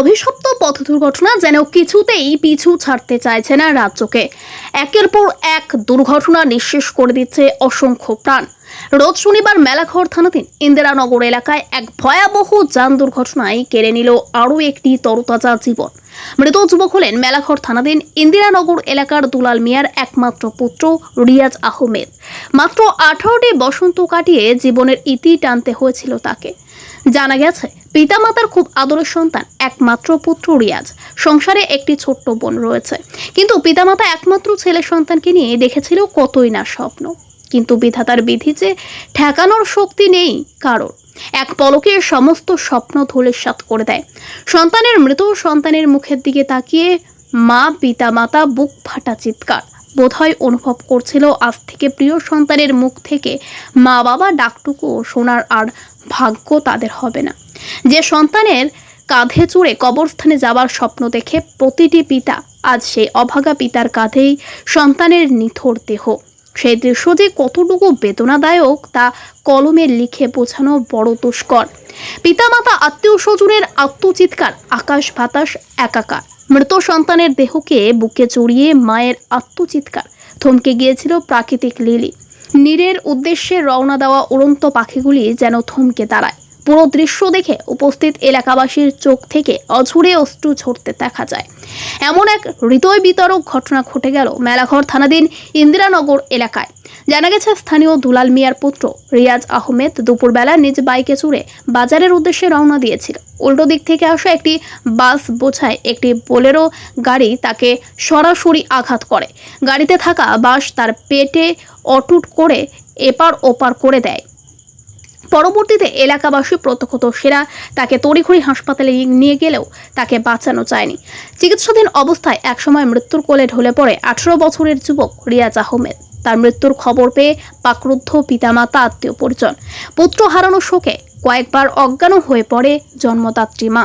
অভিশপ্ত পথ দুর্ঘটনা যেন কিছুতেই পিছু ছাড়তে চাইছে না রাজ্যকে। একের পর এক দুর্ঘটনা নিঃশেষ করে দিচ্ছে অসংখ্য প্রাণ। রোজ শনিবার মেলাঘর থানাধীন ইন্দিরানগর এলাকায় এক ভয়াবহ যান দুর্ঘটনায় কেড়ে নিল আরও একটি তরতাজা জীবন। মৃত যুবক হলেন মেলাঘর থানাধীন ইন্দিরানগর এলাকার দুলাল মিয়ার একমাত্র পুত্র রিয়াজ আহমেদ। মাত্র আঠারোটি বসন্ত কাটিয়ে জীবনের ইতি টানতে হয়েছিল তাকে। জানা গেছে, পিতামাতার খুব আদরের সন্তান, একমাত্র পুত্র রিয়াজ। সংসারে একটি ছোট্ট বোন রয়েছে। কিন্তু পিতামাতা একমাত্র ছেলে সন্তানকে নিয়ে দেখেছিল কতই না স্বপ্ন। কিন্তু বিধাতার বিধি যে ঠেকানোর শক্তি নেই কারোর। এক পলকে সমস্ত স্বপ্ন ধূলিসাৎ করে দেয়। সন্তানের মৃত সন্তানের মুখের দিকে তাকিয়ে মা পিতামাতা বুক ফাটা চিৎকার। বোধহয় অনুভব করছিল আজ থেকে প্রিয় সন্তানের মুখ থেকে মা বাবা ডাকটুকু শোনার আর ভাগ্য তাদের হবে না। যে সন্তানের কাঁধে চড়ে কবরস্থানে যাওয়ার স্বপ্ন দেখে প্রতিটি পিতা আজ সেই অভাগা পিতার কাঁধেই সন্তানের নিথর দেহ। সেই দৃশ্য যে কতটুকু বেদনাদায়ক তা কলমে লিখে বোঝানো বড় দুষ্কর। পিতামাতা আত্মীয় স্বজনের আত্মচিৎকার আকাশ বাতাস একাকার। মৃত সন্তানের দেহকে বুকে চড়িয়ে মায়ের আত্মচিৎকার। থমকে গিয়েছিল প্রাকৃতিক লিলি। নীরের উদ্দেশ্যে রওনা দেওয়া উড়ন্ত পাখিগুলি যেন থমকে দাঁড়ায়। পুরো দৃশ্য দেখে উপস্থিত এলাকাবাসীর চোখ থেকে অঝুরে অশ্রু ঝরতে দেখা যায়। এমন এক হৃদয় বিতরক ঘটনা ঘটে গেল মেলাঘর থানাধীন ইন্দিরানগর এলাকায়। জানা গেছে, স্থানীয় দুলাল মিয়ার পুত্র রিয়াজ আহমেদ দুপুরবেলা নিজ বাইকে চড়ে বাজারের উদ্দেশ্যে রওনা দিয়েছিল। উল্টো দিক থেকে আসা একটি বাস বোঝায় একটি বোলেরো গাড়ি তাকে সরাসরি আঘাত করে। গাড়িতে থাকা বাস তার পেটে অটুট করে এপার ওপার করে দেয়। পরবর্তীতে এলাকাবাসী প্রত্যক্ষদর্শীরা তাকে তড়িঘড়ি হাসপাতালে নিয়ে গেলেও তাকে বাঁচানো যায়নি। চিকিৎসাধীন অবস্থায় একসময় মৃত্যুর কোলে ঢলে পড়ে আঠারো বছরের যুবক রিয়াজ আহমেদ। তার মৃত্যুর খবর পেয়ে পাকরুদ্ধ পিতামাতা আত্মীয় পরিজন। পুত্র হারানো শোকে কয়েকবার অজ্ঞান হয়ে পড়ে জন্মদাত্রী মা।